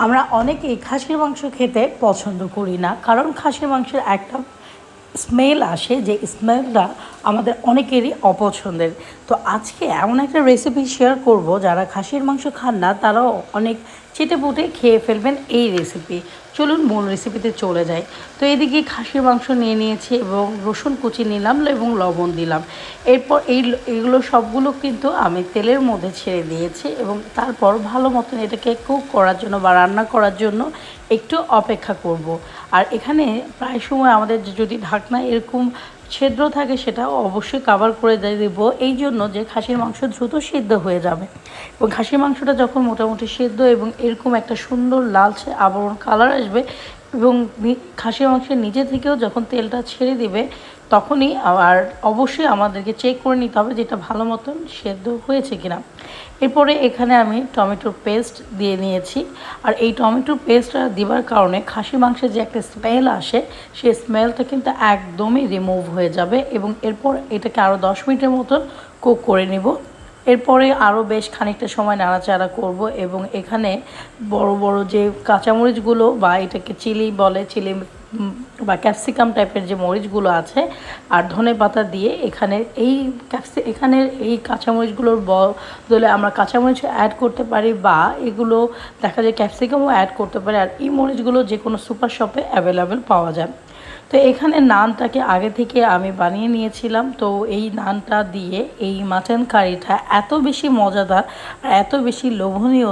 আমরা অনেকেই খাসির মাংস খেতে পছন্দ করি না কারণ খাসির মাংসের একটা স্মেল আসে যে স্মেলটা আমাদের অনেকেরই অপছন্দের। তো আজকে এমন একটা রেসিপি শেয়ার করব, যারা খাসির মাংস খান না, তারাও অনেক চেটে পুটে খেয়ে ফেলবেন এই রেসিপি চলুন মূল রেসিপিতে চলে যাই। তো এদিকে খাসির মাংস নিয়ে নিয়েছি এবং রসুন কুচি নিলাম এবং লবণ দিলাম। এরপর এই এগুলো সবগুলো কিন্তু আমি তেলের মধ্যে ছেড়ে দিয়েছি এবং তারপর ভালো মতন এটাকে কুক করার জন্য বা রান্না করার জন্য একটু অপেক্ষা করব। আর এখানে প্রায় সময় আমাদের যদি ঢাকনা এরকম ছিদ্র থাকে সেটা অবশ্যই কাভার করে দেবো এই জন্য যে খাসির মাংস দ্রুত সিদ্ধ হয়ে যাবে এবং খাসির মাংসটা যখন মোটামুটি সিদ্ধ এবং এরকম একটা সুন্দর লালচে আবরণ কালার আসবে এবং খাসির মাংসের নিজে থেকেও যখন তেলটা ছেড়ে দিবে, তখনই আর অবশ্যই আমাদেরকে চেক করে নিতে হবে যেটা ভালো মতন সেদ্ধ হয়েছে কিনা। এরপরে এখানে আমি টমেটোর পেস্ট দিয়ে নিয়েছি। আর এই টমেটোর পেস্টটা দেওয়ার কারণে খাসি মাংসের যে একটা স্মেল আসে, সেই স্মেলটা কিন্তু একদমই রিমুভ হয়ে যাবে এবং এরপর এটাকে আরও দশ মিনিটের মতন কুক করে নেব। এরপরে আরও বেশ খানিকটা সময় নাড়াচাড়া করব এবং এখানে বড় বড় যে কাঁচামরিচগুলো বা এটাকে চিলি বলে, চিলি বা ক্যাপসিকাম টাইপের যে মরিচগুলো আছে আর ধনে পাতা দিয়ে এখানে এই ক্যাপসি এখানের এই কাঁচামরিচগুলোর বদলে আমরা কাঁচামরিচ অ্যাড করতে পারি বা এগুলো দেখা যায় ক্যাপসিকামও অ্যাড করতে পারি আর এই মরিচগুলো যে কোনো সুপার শপে অ্যাভেলেবেল পাওয়া যায়। তো এখানে নানটাকে আগে থেকে আমি বানিয়ে নিয়েছিলাম। তো এই নানটা দিয়ে এই মাটন কারিটা এত বেশি মজাদার আর এত বেশি লোভনীয়